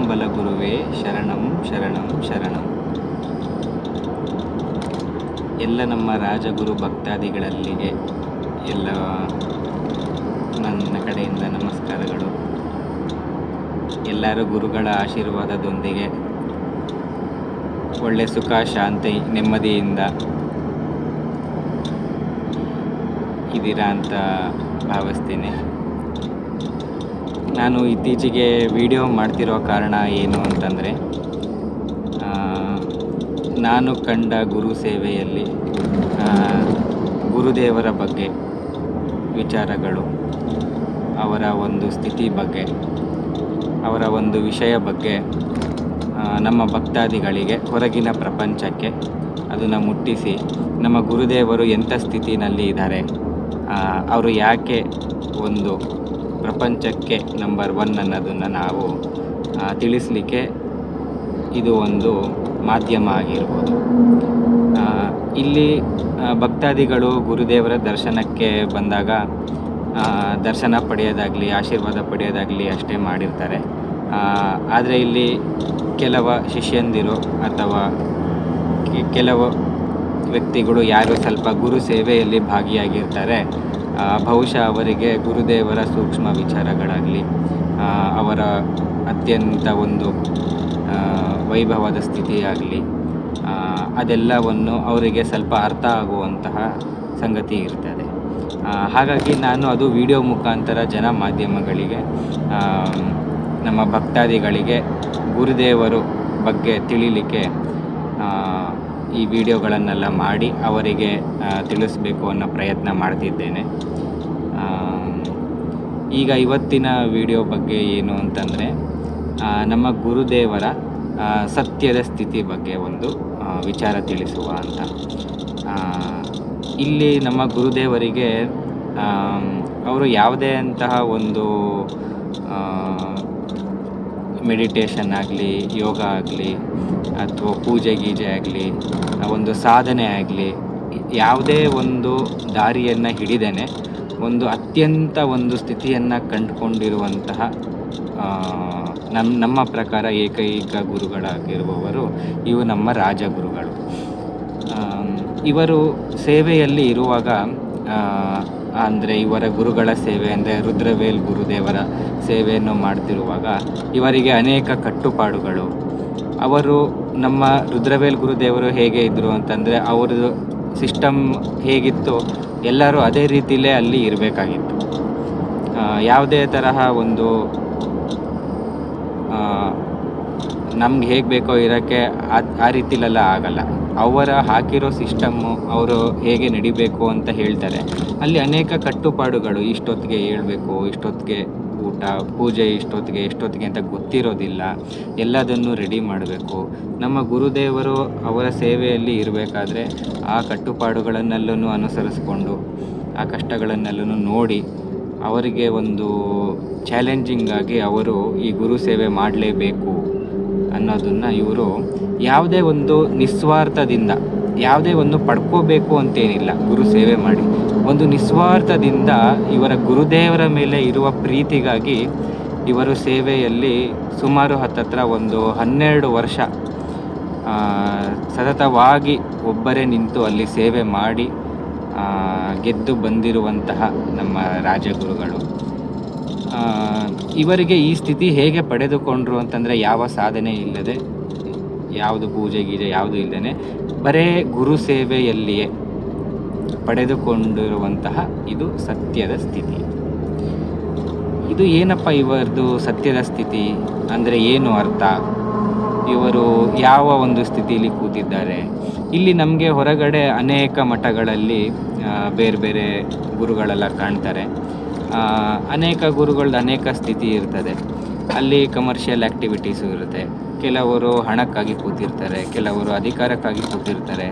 ಪೀತಾಂಬಲಗುರುವೇ ಶರಣಂ ಶರಣಂ ಶರಣಂ. ಎಲ್ಲ ನಮ್ಮ ರಾಜಗುರು ಭಕ್ತಾದಿಗಳಲ್ಲಿಗೆ ಎಲ್ಲ ನನ್ನ ಕಡೆಯಿಂದ ನಮಸ್ಕಾರಗಳು. ಎಲ್ಲರೂ ಗುರುಗಳ ಆಶೀರ್ವಾದದೊಂದಿಗೆ ಒಳ್ಳೆ ಸುಖ, ಶಾಂತಿ, ನೆಮ್ಮದಿಯಿಂದ ಇದ್ದೀರಾ ಅಂತ ಭಾವಿಸ್ತೀನಿ. ನಾನು ಇತ್ತೀಚೆಗೆ ವಿಡಿಯೋ ಮಾಡ್ತಿರೋ ಕಾರಣ ಏನು ಅಂತಂದರೆ ನಾನು ಕಂಡ ಗುರು ಸೇವೆಯಲ್ಲಿ ಗುರುದೇವರ ಬಗ್ಗೆ ವಿಚಾರಗಳು, ಅವರ ಒಂದು ಸ್ಥಿತಿ ಬಗ್ಗೆ, ಅವರ ಒಂದು ವಿಷಯ ಬಗ್ಗೆ ನಮ್ಮ ಭಕ್ತಾದಿಗಳಿಗೆ ಹೊರಗಿನ ಪ್ರಪಂಚಕ್ಕೆ ಅದನ್ನು ಮುಟ್ಟಿಸಿ, ನಮ್ಮ ಗುರುದೇವರು ಎಂಥ ಸ್ಥಿತಿನಲ್ಲಿ ಇದ್ದಾರೆ ಅವರು ಯಾಕೆ ಒಂದು ಪ್ರಪಂಚಕ್ಕೆ ನಂಬರ್ ಒನ್ ಅನ್ನೋದನ್ನು ನಾವು ತಿಳಿಸಲಿಕ್ಕೆ ಇದು ಒಂದು ಮಾಧ್ಯಮ ಆಗಿರ್ಬೋದು. ಇಲ್ಲಿ ಭಕ್ತಾದಿಗಳು ಗುರುದೇವರ ದರ್ಶನಕ್ಕೆ ಬಂದಾಗ ದರ್ಶನ ಪಡೆಯೋದಾಗಲಿ, ಆಶೀರ್ವಾದ ಪಡೆಯೋದಾಗಲಿ ಅಷ್ಟೇ ಮಾಡಿರ್ತಾರೆ. ಆದರೆ ಇಲ್ಲಿ ಕೆಲವ ಶಿಷ್ಯಂದಿರು ಅಥವಾ ಕೆಲವು ವ್ಯಕ್ತಿಗಳು ಯಾರು ಸ್ವಲ್ಪ ಗುರು ಸೇವೆಯಲ್ಲಿ ಭಾಗಿಯಾಗಿರ್ತಾರೆ ಬಹುಶಃ ಅವರಿಗೆ ಗುರುದೇವರ ಸೂಕ್ಷ್ಮ ವಿಚಾರಗಳಾಗಲಿ ಅವರ ಅತ್ಯಂತ ಒಂದು ವೈಭವದ ಸ್ಥಿತಿಯಾಗಲಿ ಅದೆಲ್ಲವನ್ನು ಅವರಿಗೆ ಸ್ವಲ್ಪ ಅರ್ಥ ಆಗುವಂತಹ ಸಂಗತಿ ಇರ್ತದೆ. ಹಾಗಾಗಿ ನಾನು ಅದು ವಿಡಿಯೋ ಮುಖಾಂತರ ಜನ ಮಾಧ್ಯಮಗಳಿಗೆ ನಮ್ಮ ಭಕ್ತಾದಿಗಳಿಗೆ, ಗುರುದೇವರು ಬಗ್ಗೆ ತಿಳಿಲಿಕ್ಕೆ ಈ ವಿಡಿಯೋಗಳನ್ನೆಲ್ಲ ಮಾಡಿ ಅವರಿಗೆ ತಿಳಿಸಬೇಕು ಅನ್ನೋ ಪ್ರಯತ್ನ ಮಾಡ್ತಿದ್ದೇನೆ. ಈಗ ಇವತ್ತಿನ ವಿಡಿಯೋ ಬಗ್ಗೆ ಏನು ಅಂತಂದರೆ ನಮ್ಮ ಗುರುದೇವರ ಸತ್ಯದ ಸ್ಥಿತಿ ಬಗ್ಗೆ ಒಂದು ವಿಚಾರ ತಿಳಿಸುವ ಅಂತ. ಇಲ್ಲಿ ನಮ್ಮ ಗುರುದೇವರಿಗೆ ಅವರು ಯಾವುದೇ ಅಂತಹ ಒಂದು ಮೆಡಿಟೇಷನ್ ಆಗಲಿ, ಯೋಗ ಆಗಲಿ, ಅಥವಾ ಪೂಜೆ ಗೀಜೆ ಆಗಲಿ ಒಂದು ಸಾಧನೆ ಆಗಲಿ, ಯಾವುದೇ ಒಂದು ದಾರಿಯನ್ನು ಹಿಡಿದೇನೆ ಒಂದು ಅತ್ಯಂತ ಒಂದು ಸ್ಥಿತಿಯನ್ನು ಕಂಡುಕೊಂಡಿರುವಂತಹ ನಮ್ಮ ನಮ್ಮ ಪ್ರಕಾರ ಏಕೈಕ ಗುರುಗಳಾಗಿರುವವರು ಇವು ನಮ್ಮ ರಾಜಗುರುಗಳು. ಇವರು ಸೇವೆಯಲ್ಲಿ ಇರುವಾಗ ಅಂದರೆ ಇವರ ಗುರುಗಳ ಸೇವೆ ಅಂದರೆ ರುದ್ರವೇಲ್ ಗುರುದೇವರ ಸೇವೆಯನ್ನು ಮಾಡ್ತಿರುವಾಗ ಇವರಿಗೆ ಅನೇಕ ಕಟ್ಟುಪಾಡುಗಳು. ಅವರು ನಮ್ಮ ರುದ್ರವೇಲ್ ಗುರುದೇವರು ಹೇಗೆ ಇದ್ದರು ಅಂತಂದರೆ, ಅವ್ರದ್ದು ಸಿಸ್ಟಮ್ ಹೇಗಿತ್ತು ಎಲ್ಲರೂ ಅದೇ ರೀತಿಲೇ ಅಲ್ಲಿ ಇರಬೇಕಾಗಿತ್ತು. ಯಾವುದೇ ತರಹ ಒಂದು ನಮ್ಗೆ ಹೇಗೆ ಬೇಕೋ ಇರೋಕ್ಕೆ ಆ ರೀತಿಲೆಲ್ಲ ಆಗಲ್ಲ. ಅವರ ಹಾಕಿರೋ ಸಿಸ್ಟಮ್ಮು, ಅವರು ಹೇಗೆ ನಡಿಬೇಕು ಅಂತ ಹೇಳ್ತಾರೆ. ಅಲ್ಲಿ ಅನೇಕ ಕಟ್ಟುಪಾಡುಗಳು ಇಷ್ಟೊತ್ತಿಗೆ ಹೇಳ್ಬೇಕು, ಇಷ್ಟೊತ್ತಿಗೆ ಪೂಜೆ ಇಷ್ಟೊತ್ತಿಗೆ, ಎಷ್ಟೊತ್ತಿಗೆ ಅಂತ ಗೊತ್ತಿರೋದಿಲ್ಲ. ಎಲ್ಲದನ್ನು ರೆಡಿ ಮಾಡಬೇಕು. ನಮ್ಮ ಗುರುದೇವರು ಅವರ ಸೇವೆಯಲ್ಲಿ ಇರಬೇಕಾದ್ರೆ ಆ ಕಟ್ಟುಪಾಡುಗಳನ್ನೆಲ್ಲೂ ಅನುಸರಿಸ್ಕೊಂಡು, ಆ ಕಷ್ಟಗಳನ್ನೆಲ್ಲೂ ನೋಡಿ ಅವರಿಗೆ ಒಂದು ಚಾಲೆಂಜಿಂಗ್ ಆಗಿ ಅವರು ಈ ಗುರು ಸೇವೆ ಮಾಡಲೇಬೇಕು ಅನ್ನೋದನ್ನು ಇವರು ಯಾವುದೇ ಒಂದು ನಿಸ್ವಾರ್ಥದಿಂದ ಯಾವುದೇ ಒಂದು ಪಡ್ಕೋಬೇಕು ಅಂತೇನಿಲ್ಲ. ಗುರು ಸೇವೆ ಮಾಡಿ. ಒಂದು ನಿಸ್ವಾರ್ಥದಿಂದ ಇವರ ಗುರುದೇವರ ಮೇಲೆ ಇರುವ ಪ್ರೀತಿಗಾಗಿ ಇವರು ಸೇವೆಯಲ್ಲಿ ಸುಮಾರು ಹತ್ತತ್ರ ಒಂದು ಹನ್ನೆರಡು ವರ್ಷ ಸತತವಾಗಿ ಒಬ್ಬರೇ ನಿಂತು ಅಲ್ಲಿ ಸೇವೆ ಮಾಡಿ ಗೆದ್ದು ಬಂದಿರುವಂತಹ ನಮ್ಮ ರಾಜಗುರುಗಳು. ಇವರಿಗೆ ಈ ಸ್ಥಿತಿ ಹೇಗೆ ಪಡೆದುಕೊಂಡ್ರು ಅಂತಂದರೆ ಯಾವ ಸಾಧನೆ ಇಲ್ಲದೆ ಯಾವುದು ಪೂಜೆ ಗೀಜೆ ಯಾವುದು ಇಲ್ಲದೇ ಬರೇ ಗುರು ಸೇವೆಯಲ್ಲಿಯೇ ಪಡೆದುಕೊಂಡಿರುವಂತಹ ಇದು ಸತ್ಯದ ಸ್ಥಿತಿ. ಇದು ಏನಪ್ಪ ಇವರದು ಸತ್ಯದ ಸ್ಥಿತಿ? ಅಂದರೆ ಏನು ಅರ್ಥ? ಇವರು ಯಾವ ಒಂದು ಸ್ಥಿತಿಯಲ್ಲಿ ಕೂತಿದ್ದಾರೆ? ಇಲ್ಲಿ ನಮಗೆ ಹೊರಗಡೆ ಅನೇಕ ಮಠಗಳಲ್ಲಿ ಬೇರೆ ಬೇರೆ ಗುರುಗಳೆಲ್ಲ ಕಾಣ್ತಾರೆ. ಅನೇಕ ಗುರುಗಳದ್ದು ಅನೇಕ ಸ್ಥಿತಿ ಇರ್ತದೆ. ಅಲ್ಲಿ ಕಮರ್ಷಿಯಲ್ ಆ್ಯಕ್ಟಿವಿಟೀಸು ಇರುತ್ತೆ. ಕೆಲವರು ಹಣಕ್ಕಾಗಿ ಕೂತಿರ್ತಾರೆ, ಕೆಲವರು ಅಧಿಕಾರಕ್ಕಾಗಿ ಕೂತಿರ್ತಾರೆ,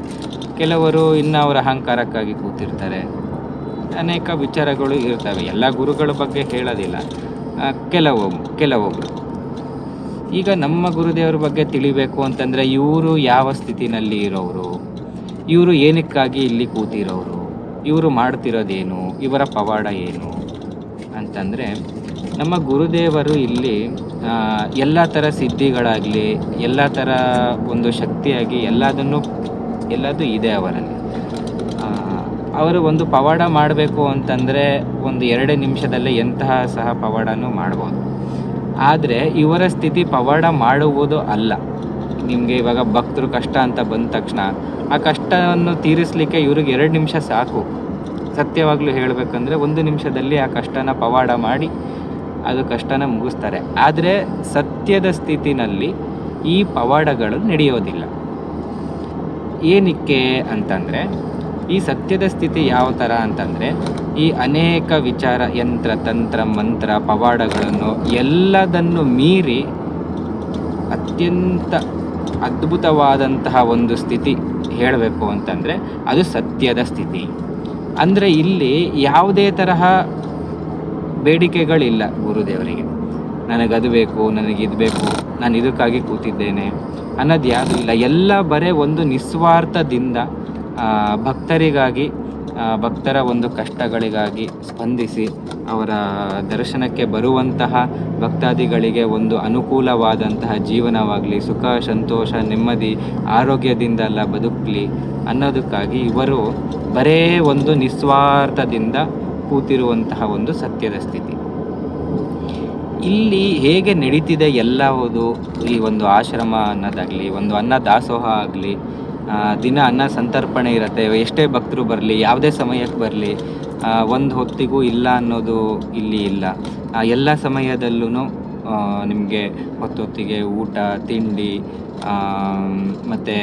ಕೆಲವರು ಇನ್ನು ಅವರ ಅಹಂಕಾರಕ್ಕಾಗಿ ಕೂತಿರ್ತಾರೆ. ಅನೇಕ ವಿಚಾರಗಳು ಇರ್ತವೆ. ಎಲ್ಲ ಗುರುಗಳ ಬಗ್ಗೆ ಹೇಳೋದಿಲ್ಲ. ಕೆಲವೊಬ್ಬರು ಕೆಲವು ಕೆಲವೊಬ್ಬರು ಈಗ ನಮ್ಮ ಗುರುದೇವರ ಬಗ್ಗೆ ತಿಳಿಬೇಕು ಅಂತಂದರೆ ಇವರು ಯಾವ ಸ್ಥಿತಿನಲ್ಲಿ ಇರೋರು ಇವರು ಏನಕ್ಕಾಗಿ ಇಲ್ಲಿ ಕೂತಿರೋರು? ಇವರು ಮಾಡ್ತಿರೋದೇನು? ಇವರ ಪವಾಡ ಏನು? ಅಂತಂದರೆ ನಮ್ಮ ಗುರುದೇವರು ಇಲ್ಲಿ ಎಲ್ಲ ಥರ ಸಿದ್ಧಿಗಳಾಗಲಿ, ಎಲ್ಲ ಥರ ಒಂದು ಶಕ್ತಿಯಾಗಿ ಎಲ್ಲದನ್ನು, ಎಲ್ಲದೂ ಇದೆ ಅವರಲ್ಲಿ. ಅವರು ಒಂದು ಪವಾಡ ಮಾಡಬೇಕು ಅಂತಂದರೆ ಒಂದು ಎರಡು ನಿಮಿಷದಲ್ಲೇ ಎಂತಹ ಸಹ ಪವಾಡನೂ ಮಾಡ್ಬೋದು. ಆದರೆ ಇವರ ಸ್ಥಿತಿ ಪವಾಡ ಮಾಡುವುದು ಅಲ್ಲ. ನಿಮಗೆ ಇವಾಗ ಭಕ್ತರು ಕಷ್ಟ ಅಂತ ಬಂದ ತಕ್ಷಣ, ಆ ಕಷ್ಟವನ್ನು ತೀರಿಸಲಿಕ್ಕೆ ಇವ್ರಿಗೆ ಎರಡು ನಿಮಿಷ ಸಾಕು. ಸತ್ಯವಾಗಲೂ ಹೇಳಬೇಕಂದ್ರೆ ಒಂದು ನಿಮಿಷದಲ್ಲಿ ಆ ಕಷ್ಟನ ಪವಾಡ ಮಾಡಿ ಅದು ಕಷ್ಟನ ಮುಗಿಸ್ತಾರೆ. ಆದರೆ ಸತ್ಯದ ಸ್ಥಿತಿನಲ್ಲಿ ಈ ಪವಾಡಗಳು ನಡೆಯೋದಿಲ್ಲ. ಏನಕ್ಕೆ ಅಂತಂದರೆ, ಈ ಸತ್ಯದ ಸ್ಥಿತಿ ಯಾವ ಥರ ಅಂತಂದರೆ, ಈ ಅನೇಕ ವಿಚಾರ, ಯಂತ್ರ, ತಂತ್ರ, ಮಂತ್ರ, ಪವಾಡಗಳನ್ನು ಎಲ್ಲದನ್ನು ಮೀರಿ ಅತ್ಯಂತ ಅದ್ಭುತವಾದಂತಹ ಒಂದು ಸ್ಥಿತಿ ಹೇಳಬೇಕು ಅಂತಂದರೆ ಅದು ಸತ್ಯದ ಸ್ಥಿತಿ. ಅಂದರೆ ಇಲ್ಲಿ ಯಾವುದೇ ತರಹ ಬೇಡಿಕೆಗಳಿಲ್ಲ ಗುರುದೇವರಿಗೆ. ನನಗದು ಬೇಕು ನನಗಿದು ಬೇಕು, ನಾನು ಇದಕ್ಕಾಗಿ ಕೂತಿದ್ದೇನೆ ಅನ್ನೋದು ಯಾರು ಇಲ್ಲ. ಎಲ್ಲ ಬರೇ ಒಂದು ನಿಸ್ವಾರ್ಥದಿಂದ ಭಕ್ತರಿಗಾಗಿ ಭಕ್ತರ ಒಂದು ಕಷ್ಟಗಳಿಗಾಗಿ ಸ್ಪಂದಿಸಿ ಅವರ ದರ್ಶನಕ್ಕೆ ಬರುವಂತಹ ಭಕ್ತಾದಿಗಳಿಗೆ ಒಂದು ಅನುಕೂಲವಾದಂತಹ ಜೀವನವಾಗಲಿ, ಸುಖ, ಸಂತೋಷ, ನೆಮ್ಮದಿ, ಆರೋಗ್ಯದಿಂದ ಎಲ್ಲ ಬದುಕಲಿ ಅನ್ನೋದಕ್ಕಾಗಿ ಇವರು ಬರೇ ಒಂದು ನಿಸ್ವಾರ್ಥದಿಂದ ಕೂತಿರುವಂತಹ ಒಂದು ಸತ್ಯದ ಸ್ಥಿತಿ. ಇಲ್ಲಿ ಹೇಗೆ ನಡೀತಿದೆ ಎಲ್ಲವುದು ಈ ಒಂದು ಆಶ್ರಮ ಅನ್ನೋದಾಗಲಿ, ಒಂದು ಅನ್ನ ದಾಸೋಹ ಆಗಲಿ ದಿನ ಅನ್ನ ಸಂತರ್ಪಣೆ ಇರುತ್ತೆ, ಎಷ್ಟೇ ಭಕ್ತರು ಬರಲಿ, ಯಾವುದೇ ಸಮಯಕ್ಕೆ ಬರಲಿ ಒಂದು ಹೊತ್ತಿಗೂ ಇಲ್ಲ ಅನ್ನೋದು ಇಲ್ಲಿ ಇಲ್ಲ. ಎಲ್ಲ ಸಮಯದಲ್ಲೂ ನಿಮಗೆ ಹೊತ್ತೊತ್ತಿಗೆ ಊಟ, ತಿಂಡಿ ಮತ್ತು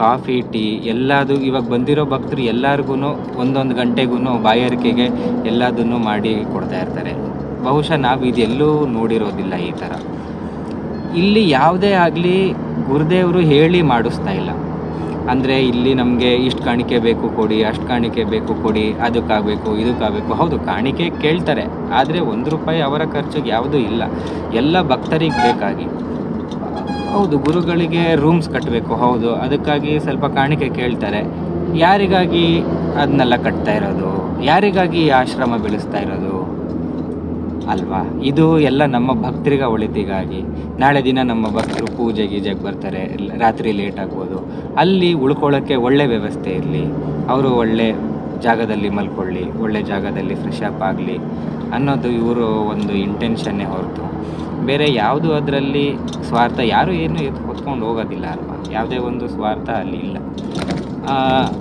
ಕಾಫಿ, ಟೀ, ಎಲ್ಲದು ಇವಾಗ ಬಂದಿರೋ ಭಕ್ತರು ಎಲ್ಲರಿಗೂ ಒಂದೊಂದು ಗಂಟೆಗೂ ಬಾಯಾರಿಕೆಗೆ ಎಲ್ಲದನ್ನು ಮಾಡಿ ಕೊಡ್ತಾ ಇರ್ತಾರೆ. ಬಹುಶಃ ನಾವು ಇದೆಲ್ಲೂ ನೋಡಿರೋದಿಲ್ಲ ಈ ಥರ ಇಲ್ಲಿ ಯಾವುದೇ ಆಗಲಿ ಗುರುದೇವರು ಹೇಳಿ ಮಾಡಿಸ್ತಾ ಇಲ್ಲ. ಅಂದರೆ ಇಲ್ಲಿ ನಮಗೆ ಇಷ್ಟು ಕಾಣಿಕೆ ಬೇಕು ಕೊಡಿ, ಅಷ್ಟು ಕಾಣಿಕೆ ಬೇಕು ಕೊಡಿ, ಅದಕ್ಕಾಗಬೇಕು, ಇದಕ್ಕಾಗಬೇಕು, ಹೌದು ಕಾಣಿಕೆ ಕೇಳ್ತಾರೆ. ಆದರೆ ಒಂದು ರೂಪಾಯಿ ಅವರ ಖರ್ಚಿಗೆ ಯಾವುದೂ ಇಲ್ಲ. ಎಲ್ಲ ಭಕ್ತರಿಗೆ ಬೇಕಾಗಿ. ಹೌದು, ಗುರುಗಳಿಗೆ ರೂಮ್ಸ್ ಕಟ್ಟಬೇಕು ಹೌದು. ಅದಕ್ಕಾಗಿ ಸ್ವಲ್ಪ ಕಾಣಿಕೆ ಕೇಳ್ತಾರೆ. ಯಾರಿಗಾಗಿ ಅದನ್ನೆಲ್ಲ ಕಟ್ತಾ ಇರೋದು? ಯಾರಿಗಾಗಿ ಆಶ್ರಮ ಬೆಳೆಸ್ತಾ ಇರೋದು? ಅಲ್ವಾ? ಇದು ಎಲ್ಲ ನಮ್ಮ ಭಕ್ತರಿಗ ಒಳಿತಿಗಾಗಿ. ನಾಳೆ ದಿನ ನಮ್ಮ ಭಕ್ತರು ಪೂಜೆ ಗೀಜೆಗೆ ಬರ್ತಾರೆ ರಾತ್ರಿ ಲೇಟ್ ಆಗ್ಬೋದು. ಅಲ್ಲಿ ಉಳ್ಕೊಳ್ಳೋಕ್ಕೆ ಒಳ್ಳೆ ವ್ಯವಸ್ಥೆ ಇರಲಿ. ಅವರು ಒಳ್ಳೆ ಜಾಗದಲ್ಲಿ ಮಲ್ಕೊಳ್ಳಿ, ಒಳ್ಳೆ ಜಾಗದಲ್ಲಿ ಫ್ರೆಶ್ ಅಪ್ ಆಗಲಿ ಅನ್ನೋದು ಇವರು ಒಂದು ಇಂಟೆನ್ಷನ್ನೇ ಹೊರತು. ಬೇರೆ ಯಾವುದು ಅದರಲ್ಲಿ ಸ್ವಾರ್ಥ, ಯಾರು ಏನು ಎತ್ತು ಹೊತ್ಕೊಂಡು ಹೋಗೋದಿಲ್ಲ ಅಲ್ವಾ? ಯಾವುದೇ ಒಂದು ಸ್ವಾರ್ಥ ಅಲ್ಲಿ ಇಲ್ಲ.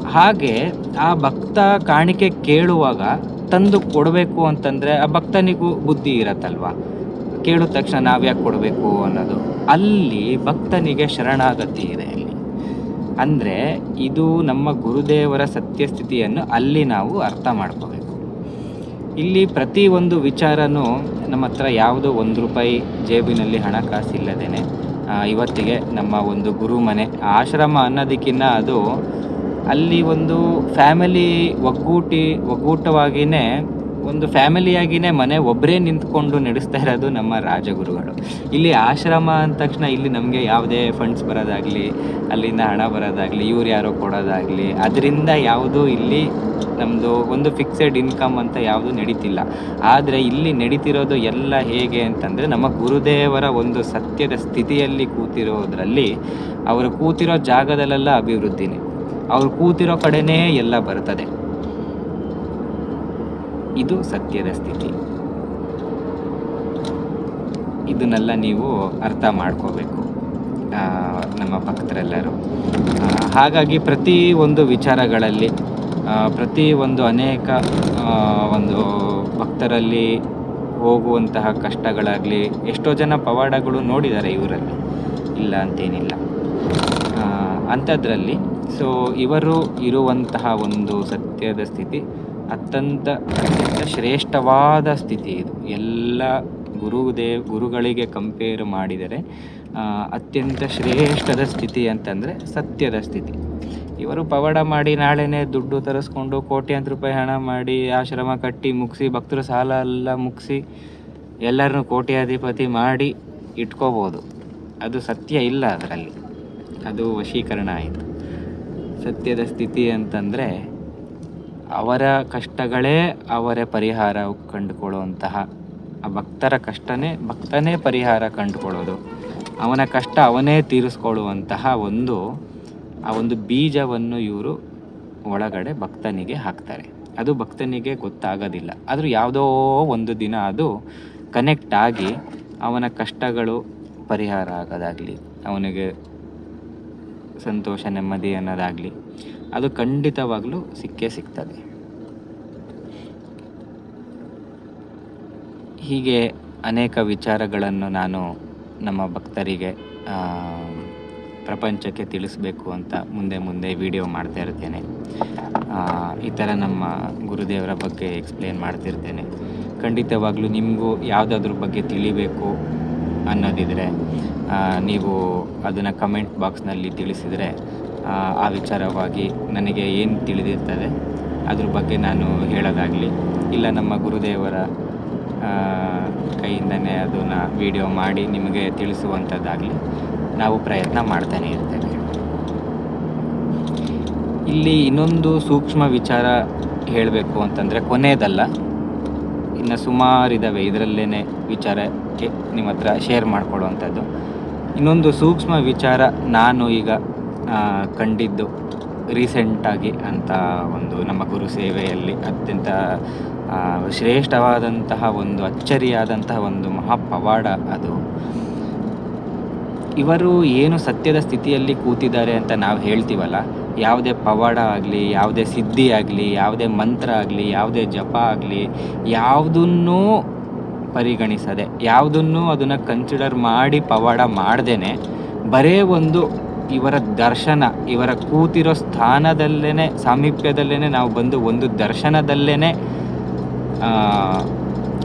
ಹಾಗೆ ಆ ಭಕ್ತ ಕಾಣಿಕೆ ಕೇಳುವಾಗ ತಂದು ಕೊಡಬೇಕು ಅಂತಂದರೆ ಆ ಭಕ್ತನಿಗೂ ಬುದ್ಧಿ ಇರತ್ತಲ್ವ? ಕೇಳಿದ ತಕ್ಷಣ ನಾವು ಯಾಕೆ ಕೊಡಬೇಕು ಅನ್ನೋದು. ಅಲ್ಲಿ ಭಕ್ತನಿಗೆ ಶರಣಾಗತಿ ಇದೆ ಅಲ್ಲಿ. ಅಂದರೆ ಇದು ನಮ್ಮ ಗುರುದೇವರ ಸತ್ಯಸ್ಥಿತಿಯನ್ನು ಅಲ್ಲಿ ನಾವು ಅರ್ಥ ಮಾಡ್ಕೋಬೇಕು. ಇಲ್ಲಿ ಪ್ರತಿ ಒಂದು ವಿಚಾರನೂ ನಮ್ಮ ಹತ್ರ ಯಾವುದೋ ಒಂದು ರೂಪಾಯಿ ಜೇಬಿನಲ್ಲಿ ಆ, ಇವತ್ತಿಗೆ ನಮ್ಮ ಒಂದು ಗುರು ಮನೆ ಆಶ್ರಮ ಅನ್ನೋದಕ್ಕಿಂತ ಅದು ಅಲ್ಲಿ ಒಂದು ಫ್ಯಾಮಿಲಿ ಒಗ್ಗೂಟಿ ಒಗ್ಗೂಟವಾಗಿಯೇ ಒಂದು ಫ್ಯಾಮಿಲಿಯಾಗಿಯೇ ಮನೆ ಒಬ್ಬರೇ ನಿಂತ್ಕೊಂಡು ನಡೆಸ್ತಾ ಇರೋದು ನಮ್ಮ ರಾಜಗುರುಗಳು. ಇಲ್ಲಿ ಆಶ್ರಮ ಅಂದ ತಕ್ಷಣ ಇಲ್ಲಿ ನಮಗೆ ಯಾವುದೇ ಫಂಡ್ಸ್ ಬರೋದಾಗಲಿ, ಅಲ್ಲಿಂದ ಹಣ ಬರೋದಾಗಲಿ, ಇವ್ರು ಯಾರೋ ಕೊಡೋದಾಗಲಿ, ಅದರಿಂದ ಯಾವುದೂ ಇಲ್ಲಿ ನಮ್ಮದು ಒಂದು ಫಿಕ್ಸೆಡ್ ಇನ್ಕಮ್ ಅಂತ ಯಾವುದು ನಡೀತಿಲ್ಲ. ಆದರೆ ಇಲ್ಲಿ ನಡೀತಿರೋದು ಎಲ್ಲ ಹೇಗೆ ಅಂತಂದರೆ ನಮ್ಮ ಗುರುದೇವರ ಒಂದು ಸತ್ಯದ ಸ್ಥಿತಿಯಲ್ಲಿ ಕೂತಿರೋದ್ರಲ್ಲಿ ಅವರು ಕೂತಿರೋ ಜಾಗದಲ್ಲೆಲ್ಲ ಅಭಿವೃದ್ಧಿನೇ. ಅವ್ರು ಕೂತಿರೋ ಕಡೆನೇ ಎಲ್ಲ ಬರ್ತದೆ. ಇದು ಸತ್ಯದ ಸ್ಥಿತಿ. ಇದನ್ನೆಲ್ಲ ನೀವು ಅರ್ಥ ಮಾಡ್ಕೋಬೇಕು ನಮ್ಮ ಭಕ್ತರೆಲ್ಲರೂ. ಹಾಗಾಗಿ ಪ್ರತಿ ಒಂದು ವಿಚಾರಗಳಲ್ಲಿ ಪ್ರತಿ ಒಂದು ಅನೇಕ ಒಂದು ಭಕ್ತರಲ್ಲಿ ಹೋಗುವಂತಹ ಕಷ್ಟಗಳಾಗಲಿ, ಎಷ್ಟೋ ಜನ ಪವಾಡಗಳು ನೋಡಿದ್ದಾರೆ ಇವರಲ್ಲಿ. ಇಲ್ಲ ಅಂತೇನಿಲ್ಲ. ಅಂಥದ್ರಲ್ಲಿ, ಸೊ, ಇವರು ಇರುವಂತಹ ಒಂದು ಸತ್ಯದ ಸ್ಥಿತಿ ಅತ್ಯಂತ ಅತ್ಯಂತ ಶ್ರೇಷ್ಠವಾದ ಸ್ಥಿತಿ ಇದು. ಎಲ್ಲ ಗುರುದೇವ್ ಗುರುಗಳಿಗೆ ಕಂಪೇರ್ ಮಾಡಿದರೆ ಅತ್ಯಂತ ಶ್ರೇಷ್ಠದ ಸ್ಥಿತಿ ಅಂತಂದರೆ ಸತ್ಯದ ಸ್ಥಿತಿ. ಇವರು ಪವಾಡ ಮಾಡಿ ನಾಳೆನೇ ದುಡ್ಡು ತರಿಸ್ಕೊಂಡು ಕೋಟ್ಯಾಂತರ ರೂಪಾಯಿ ಹಣ ಮಾಡಿ ಆಶ್ರಮ ಕಟ್ಟಿ ಮುಗಿಸಿ ಭಕ್ತರ ಸಾಲ ಎಲ್ಲ ಮುಗಿಸಿ ಎಲ್ಲರನ್ನು ಕೋಟ್ಯಾಧಿಪತಿ ಮಾಡಿ ಇಟ್ಕೋಬೋದು. ಅದು ಸತ್ಯ ಇಲ್ಲ ಅದರಲ್ಲಿ. ಅದು ವಶೀಕರಣ ಆಯಿತು. ಸತ್ಯದ ಸ್ಥಿತಿ ಅಂತಂದರೆ ಅವರ ಕಷ್ಟಗಳೇ ಅವರ ಪರಿಹಾರ ಕಂಡುಕೊಳ್ಳುವಂತಹ, ಆ ಭಕ್ತರ ಕಷ್ಟನೇ ಭಕ್ತನೇ ಪರಿಹಾರ ಕಂಡುಕೊಳ್ಳೋದು. ಅವನ ಕಷ್ಟ ಅವನೇ ತೀರಿಸ್ಕೊಳ್ಳುವಂತಹ ಒಂದು, ಆ ಒಂದು ಬೀಜವನ್ನು ಇವರು ಒಳಗಡೆ ಭಕ್ತನಿಗೆ ಹಾಕ್ತಾರೆ. ಅದು ಭಕ್ತನಿಗೆ ಗೊತ್ತಾಗೋದಿಲ್ಲ. ಆದರೂ ಯಾವುದೋ ಒಂದು ದಿನ ಅದು ಕನೆಕ್ಟ್ ಆಗಿ ಅವನ ಕಷ್ಟಗಳು ಪರಿಹಾರ ಆಗೋದಾಗಲಿ, ಅವನಿಗೆ ಸಂತೋಷ ನೆಮ್ಮದಿ ಅನ್ನೋದಾಗಲಿ ಅದು ಖಂಡಿತವಾಗ್ಲೂ ಸಿಕ್ಕೇ ಸಿಗ್ತದೆ. ಹೀಗೆ ಅನೇಕ ವಿಚಾರಗಳನ್ನು ನಾನು ನಮ್ಮ ಭಕ್ತರಿಗೆ ಪ್ರಪಂಚಕ್ಕೆ ತಿಳಿಸಬೇಕು ಅಂತ ಮುಂದೆ ಮುಂದೆ ವಿಡಿಯೋ ಮಾಡ್ತಾ ಇರ್ತೇನೆ. ಈ ಥರ ನಮ್ಮ ಗುರುದೇವರ ಬಗ್ಗೆ ಎಕ್ಸ್ಪ್ಲೇನ್ ಮಾಡ್ತಿರ್ತೇನೆ. ಖಂಡಿತವಾಗ್ಲೂ ನಿಮಗೂ ಯಾವುದಾದ್ರ ಬಗ್ಗೆ ತಿಳಿಬೇಕು ಅನ್ನೋದಿದ್ರೆ ನೀವು ಅದನ್ನು ಕಮೆಂಟ್ ಬಾಕ್ಸ್ನಲ್ಲಿ ತಿಳಿಸಿದರೆ ಆ, ವಿಚಾರವಾಗಿ ನನಗೆ ಏನು ತಿಳಿದಿರ್ತದೆ ಅದ್ರ ಬಗ್ಗೆ ನಾನು ಹೇಳೋದಾಗಲಿ. ಇಲ್ಲ ನಮ್ಮ ಗುರುದೇವರ ಕೈಯಿಂದನೇ ಅದನ್ನು ವಿಡಿಯೋ ಮಾಡಿ ನಿಮಗೆ ತಿಳಿಸುವಂಥದ್ದಾಗಲಿ ನಾವು ಪ್ರಯತ್ನ ಮಾಡ್ತಾನೆ ಇರ್ತೇವೆ. ಇಲ್ಲಿ ಇನ್ನೊಂದು ಸೂಕ್ಷ್ಮ ವಿಚಾರ ಹೇಳಬೇಕು ಅಂತಂದರೆ ಕೊನೆಯದಲ್ಲ ಇನ್ನು ಸುಮಾರಿದ್ದಾವೆ ಇದರಲ್ಲೇ ವಿಚಾರಕ್ಕೆ ನಿಮ್ಮ ಹತ್ರ ಶೇರ್ ಮಾಡ್ಕೊಳ್ಳುವಂಥದ್ದು ಇನ್ನೊಂದು ಸೂಕ್ಷ್ಮ ವಿಚಾರ ನಾನು ಈಗ ಕಂಡಿದ್ದು ರೀಸೆಂಟಾಗಿ ಅಂತ ಒಂದು ನಮ್ಮ ಗುರು ಸೇವೆಯಲ್ಲಿ ಅತ್ಯಂತ ಶ್ರೇಷ್ಠವಾದಂತಹ ಒಂದು ಅಚ್ಚರಿಯಾದಂತಹ ಒಂದು ಮಹಾಪವಾಡ ಅದು. ಇವರು ಏನು ಸತ್ಯದ ಸ್ಥಿತಿಯಲ್ಲಿ ಕೂತಿದ್ದಾರೆ ಅಂತ ನಾವು ಹೇಳ್ತೀವಲ್ಲ, ಯಾವುದೇ ಪವಾಡ ಆಗಲಿ, ಯಾವುದೇ ಸಿದ್ಧಿ ಆಗಲಿ, ಯಾವುದೇ ಮಂತ್ರ ಆಗಲಿ, ಯಾವುದೇ ಜಪ ಆಗಲಿ, ಯಾವುದನ್ನೂ ಪರಿಗಣಿಸದೆ, ಯಾವುದನ್ನೂ ಅದನ್ನು ಕನ್ಸಿಡರ್ ಮಾಡಿ ಪವಾಡ ಮಾಡ್ದೇ ಬರೇ ಒಂದು ಇವರ ದರ್ಶನ, ಇವರ ಕೂತಿರೋ ಸ್ಥಾನದಲ್ಲೇ ಸಾಮೀಪ್ಯದಲ್ಲೇ ನಾವು ಬಂದು ಒಂದು ದರ್ಶನದಲ್ಲೇ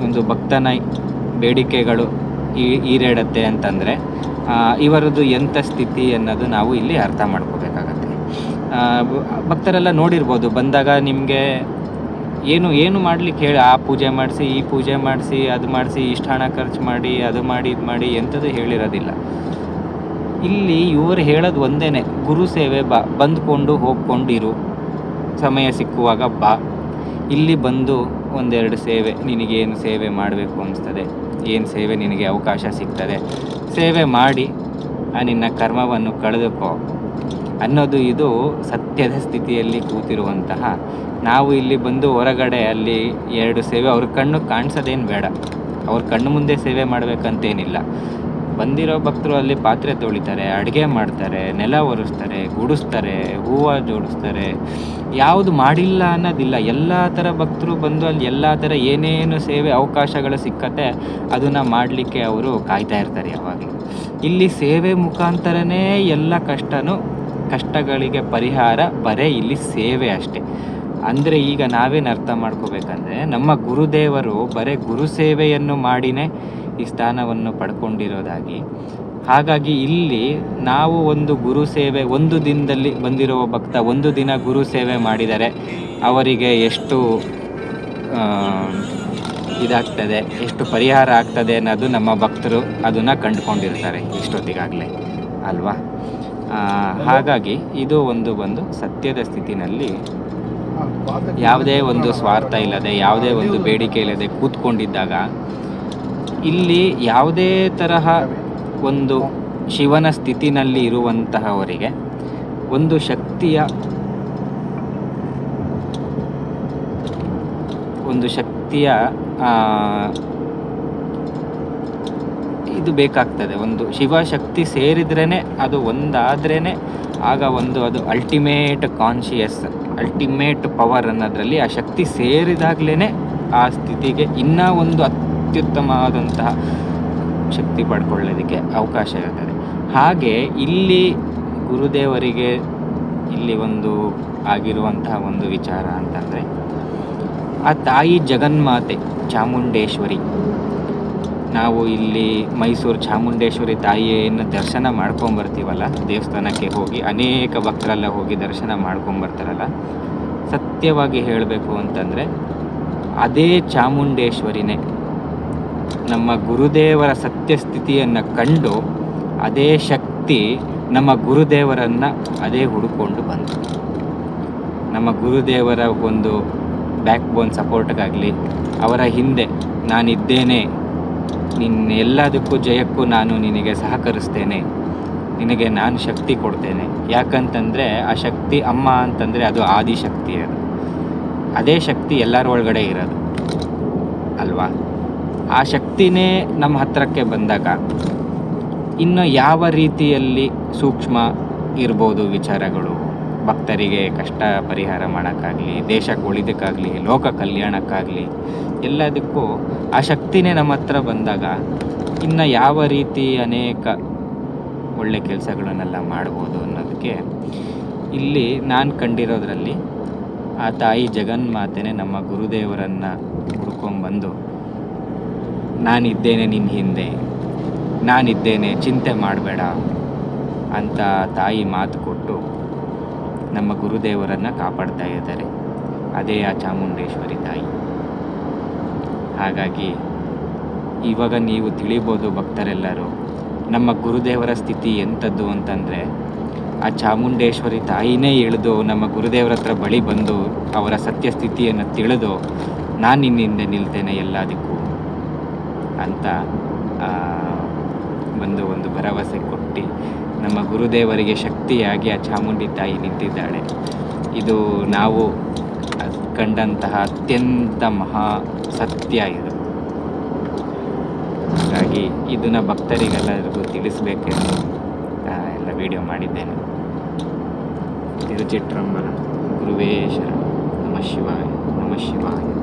ಒಂದು ಭಕ್ತನ ಬೇಡಿಕೆಗಳು ಈ ಈರೇಡತ್ತೆ ಅಂತಂದರೆ ಇವರದ್ದು ಎಂಥ ಸ್ಥಿತಿ ಅನ್ನೋದು ನಾವು ಇಲ್ಲಿ ಅರ್ಥ ಮಾಡ್ಕೋಬೇಕಾಗತ್ತೆ. ಭಕ್ತರೆಲ್ಲ ನೋಡಿರ್ಬೋದು, ಬಂದಾಗ ನಿಮಗೆ ಏನು ಏನು ಮಾಡ್ಲಿಕ್ಕೆ ಹೇಳಿ, ಆ ಪೂಜೆ ಮಾಡಿಸಿ, ಈ ಪೂಜೆ ಮಾಡಿಸಿ, ಅದು ಮಾಡಿಸಿ ಇಷ್ಟು ಹಣ ಖರ್ಚು ಮಾಡಿ, ಅದು ಮಾಡಿ, ಇದು ಮಾಡಿ ಎಂಥದ್ದು ಹೇಳಿರೋದಿಲ್ಲ. ಇಲ್ಲಿ ಇವರು ಹೇಳೋದು ಒಂದೇನೆ, ಗುರು ಸೇವೆ ಬಾ, ಬಂದ್ಕೊಂಡು ಹೋಗ್ಕೊಂಡಿರು, ಸಮಯ ಸಿಕ್ಕುವಾಗ ಬಾ. ಇಲ್ಲಿ ಬಂದು ಒಂದೆರಡು ಸೇವೆ, ನಿನಗೇನು ಸೇವೆ ಮಾಡಬೇಕು ಅನಿಸ್ತದೆ? ಏನು ಸೇವೆ ನಿನಗೆ ಅವಕಾಶ ಸಿಗ್ತದೆ? ಸೇವೆ ಮಾಡಿ, ಆ ನಿನ್ನ ಕರ್ಮವನ್ನು ಕಳೆದುಕೋ. ಅನ್ನೋದು ಇದು ಸತ್ಯದ ಸ್ಥಿತಿಯಲ್ಲಿ ಕೂತಿರುವಂತಹ, ನಾವು ಇಲ್ಲಿ ಬಂದು ಹೊರಗಡೆ ಅಲ್ಲಿ ಎರಡು ಸೇವೆ, ಅವ್ರ ಕಣ್ಣು ಕಾಣಿಸೋದೇನು ಬೇಡ. ಅವ್ರ ಕಣ್ಣು ಮುಂದೆ ಸೇವೆ ಮಾಡಬೇಕಂತೇನಿಲ್ಲ. ಬಂದಿರೋ ಭಕ್ತರು ಅಲ್ಲಿ ಪಾತ್ರೆ ತೊಳಿತಾರೆ, ಅಡುಗೆ ಮಾಡ್ತಾರೆ, ನೆಲ ಒರೆಸ್ತಾರೆ, ಗುಡಿಸ್ತಾರೆ, ಹೂವು ಜೋಡಿಸ್ತಾರೆ. ಯಾವುದು ಮಾಡಿಲ್ಲ ಅನ್ನೋದಿಲ್ಲ. ಎಲ್ಲ ಥರ ಭಕ್ತರು ಬಂದು ಅಲ್ಲಿ ಎಲ್ಲ ಥರ ಏನೇನು ಸೇವೆ ಅವಕಾಶಗಳು ಸಿಕ್ಕತ್ತೆ, ಅದನ್ನು ಮಾಡಲಿಕ್ಕೆ ಅವರು ಕಾಯ್ತಾ ಇರ್ತಾರೆ ಯಾವಾಗಲೂ. ಇಲ್ಲಿ ಸೇವೆ ಮುಖಾಂತರನೇ ಎಲ್ಲ ಕಷ್ಟನೂ, ಕಷ್ಟಗಳಿಗೆ ಪರಿಹಾರ ಬರೇ ಇಲ್ಲಿ ಸೇವೆ ಅಷ್ಟೇ. ಅಂದರೆ ಈಗ ನಾವೇನು ಅರ್ಥ ಮಾಡ್ಕೋಬೇಕಂದ್ರೆ ನಮ್ಮ ಗುರುದೇವರು ಬರೇ ಗುರು ಸೇವೆಯನ್ನು ಮಾಡಿನೇ ಈ ಸ್ಥಾನವನ್ನು ಪಡ್ಕೊಂಡಿರೋದಾಗಿ. ಹಾಗಾಗಿ ಇಲ್ಲಿ ನಾವು ಒಂದು ಗುರು ಸೇವೆ, ಒಂದು ದಿನದಲ್ಲಿ ಬಂದಿರುವ ಭಕ್ತ ಒಂದು ದಿನ ಗುರು ಸೇವೆ ಮಾಡಿದರೆ ಅವರಿಗೆ ಎಷ್ಟು ಇದಾಗ್ತದೆ, ಎಷ್ಟು ಪರಿಹಾರ ಆಗ್ತದೆ ಅನ್ನೋದು ನಮ್ಮ ಭಕ್ತರು ಅದನ್ನು ಕಂಡುಕೊಂಡಿರ್ತಾರೆ ಇಷ್ಟೊತ್ತಿಗಾಗಲೇ, ಅಲ್ವಾ? ಹಾಗಾಗಿ ಇದು ಒಂದು ಬಂದು ಸತ್ಯದ ಸ್ಥಿತಿನಲ್ಲಿ ಯಾವುದೇ ಒಂದು ಸ್ವಾರ್ಥ ಇಲ್ಲದೆ, ಯಾವುದೇ ಒಂದು ಬೇಡಿಕೆ ಇಲ್ಲದೆ ಕೂತ್ಕೊಂಡಿದ್ದಾಗ ಇಲ್ಲಿ ಯಾವುದೇ ತರಹ ಒಂದು ಶಿವನ ಸ್ಥಿತಿನಲ್ಲಿ ಇರುವಂತಹವರಿಗೆ ಒಂದು ಶಕ್ತಿಯ ಒಂದು ಶಕ್ತಿಯ ಇದು ಬೇಕಾಗ್ತದೆ. ಒಂದು ಶಿವಶಕ್ತಿ ಸೇರಿದ್ರೇ ಅದು ಒಂದಾದ್ರೇ ಆಗ ಒಂದು ಅದು ಅಲ್ಟಿಮೇಟ್ ಕಾನ್ಶಿಯಸ್ ಅಲ್ಟಿಮೇಟ್ ಪವರ್ ಅನ್ನೋದ್ರಲ್ಲಿ ಆ ಶಕ್ತಿ ಸೇರಿದಾಗಲೇ ಆ ಸ್ಥಿತಿಗೆ ಇನ್ನೂ ಒಂದು ಅತ್ಯುತ್ತಮವಾದಂತಹ ಶಕ್ತಿ ಪಡ್ಕೊಳ್ಳೋದಕ್ಕೆ ಅವಕಾಶ ಇರ್ತದೆ. ಹಾಗೆ ಇಲ್ಲಿ ಗುರುದೇವರಿಗೆ ಇಲ್ಲಿ ಒಂದು ಆಗಿರುವಂತಹ ಒಂದು ವಿಚಾರ ಅಂತಂದರೆ, ಆ ತಾಯಿ ಜಗನ್ಮಾತೆ ಚಾಮುಂಡೇಶ್ವರಿ ನಾವು ಇಲ್ಲಿ ಮೈಸೂರು ಚಾಮುಂಡೇಶ್ವರಿ ತಾಯಿಯನ್ನು ದರ್ಶನ ಮಾಡ್ಕೊಂಬರ್ತೀವಲ್ಲ, ದೇವಸ್ಥಾನಕ್ಕೆ ಹೋಗಿ ಅನೇಕ ಭಕ್ತರೆಲ್ಲ ಹೋಗಿ ದರ್ಶನ ಮಾಡ್ಕೊಂಬರ್ತಾರಲ್ಲ, ಸತ್ಯವಾಗಿ ಹೇಳಬೇಕು ಅಂತಂದರೆ ಅದೇ ಚಾಮುಂಡೇಶ್ವರಿನೇ, ನಮ್ಮ ಗುರುದೇವರ ಸತ್ಯಸ್ಥಿತಿಯನ್ನು ಕಂಡು ಅದೇ ಶಕ್ತಿ ನಮ್ಮ ಗುರುದೇವರನ್ನು ಅದೇ ಹುಡುಕೊಂಡು ಬಂತು. ನಮ್ಮ ಗುರುದೇವರ ಒಂದು ಬ್ಯಾಕ್ ಬೋನ್ ಸಪೋರ್ಟ್ಗಾಗಲಿ ಅವರ ಹಿಂದೆ ನಾನಿದ್ದೇನೆ ನಿನ್ನ ಎಲ್ಲದಕ್ಕೂ ಜಯಕ್ಕೂ ನಾನು ನಿನಗೆ ಸಹಕರಿಸ್ತೇನೆ. ನಿನಗೆ ನಾನು ಶಕ್ತಿ ಕೊಡ್ತೇನೆ. ಯಾಕಂತಂದರೆ ಆ ಶಕ್ತಿ ಅಮ್ಮ ಅಂತಂದರೆ ಅದು ಆದಿಶಕ್ತಿ ಅದು. ಅದೇ ಶಕ್ತಿ ಎಲ್ಲರ ಒಳಗಡೆ ಇರೋದು. ಅಲ್ವಾ? ಆ ಶಕ್ತಿನೇ ನಮ್ಮ ಹತ್ತಿರಕ್ಕೆ ಬಂದಾಗ ಇನ್ನು ಯಾವ ರೀತಿಯಲ್ಲಿ ಸೂಕ್ಷ್ಮ ಇರ್ಬೋದು ವಿಚಾರಗಳು? ಭಕ್ತರಿಗೆ ಕಷ್ಟ ಪರಿಹಾರ ಮಾಡೋಕ್ಕಾಗಲಿ ದೇಶಕ್ಕೆ ಉಳಿದಕ್ಕಾಗಲಿ, ಲೋಕ ಕಲ್ಯಾಣಕ್ಕಾಗಲಿ, ಎಲ್ಲದಕ್ಕೂ ಆ ಶಕ್ತಿನೇ ನಮ್ಮ ಹತ್ರ ಬಂದಾಗ ಇನ್ನು ಯಾವ ರೀತಿ ಅನೇಕ ಒಳ್ಳೆ ಕೆಲಸಗಳನ್ನೆಲ್ಲ ಮಾಡ್ಬೋದು ಅನ್ನೋದಕ್ಕೆ ಇಲ್ಲಿ ನಾನು ಕಂಡಿರೋದ್ರಲ್ಲಿ ಆ ತಾಯಿ ಜಗನ್ಮಾತೆನೇ ನಮ್ಮ ಗುರುದೇವರನ್ನು ಹುಡ್ಕೊಂಬಂದು ನಾನಿದ್ದೇನೆ ನಿನ್ನ ಹಿಂದೆ, ನಾನಿದ್ದೇನೆ ಚಿಂತೆ ಮಾಡಬೇಡ ಅಂತ ತಾಯಿ ಮಾತು ನಮ್ಮ ಗುರುದೇವರನ್ನು ಕಾಪಾಡ್ತಾ ಇದ್ದಾರೆ. ಅದೇ ಆ ಚಾಮುಂಡೇಶ್ವರಿ ತಾಯಿ. ಹಾಗಾಗಿ ಇವಾಗ ನೀವು ತಿಳಿಬೋದು ಭಕ್ತರೆಲ್ಲರೂ, ನಮ್ಮ ಗುರುದೇವರ ಸ್ಥಿತಿ ಎಂಥದ್ದು ಅಂತಂದರೆ, ಆ ಚಾಮುಂಡೇಶ್ವರಿ ತಾಯಿನೇ ಇಳಿದು ನಮ್ಮ ಗುರುದೇವರ ಹತ್ರ ಬಳಿ ಬಂದು ಅವರ ಸತ್ಯ ಸ್ಥಿತಿಯನ್ನು ತಿಳಿದು ನಾನು ನಿನ್ನಿಂದ ನಿಲ್ತೇನೆ ಎಲ್ಲದಕ್ಕೂ ಅಂತ ಬಂದು ಒಂದು ಭರವಸೆ ಕೊಟ್ಟು ನಮ್ಮ ಗುರುದೇವರಿಗೆ ಶಕ್ತಿಯಾಗಿ ಆ ಚಾಮುಂಡಿ ತಾಯಿ ನಿಂತಿದ್ದಾಳೆ. ಇದು ನಾವು ಕಂಡಂತಹ ಅತ್ಯಂತ ಮಹಾ ಸತ್ಯ ಇದು. ಹಾಗಾಗಿ ಇದನ್ನು ಭಕ್ತರಿಗೆಲ್ಲರಿಗೂ ತಿಳಿಸ್ಬೇಕೆಂದು ಎಲ್ಲ ವಿಡಿಯೋ ಮಾಡಿದ್ದೇನೆ. ತಿರುಚಿಟ್ರಂಬಲ ಗುರುವೇ ಶರಣ. ನಮ ನಮ ಶಿವಾಯ. ನಮ ಶಿವಾಯ.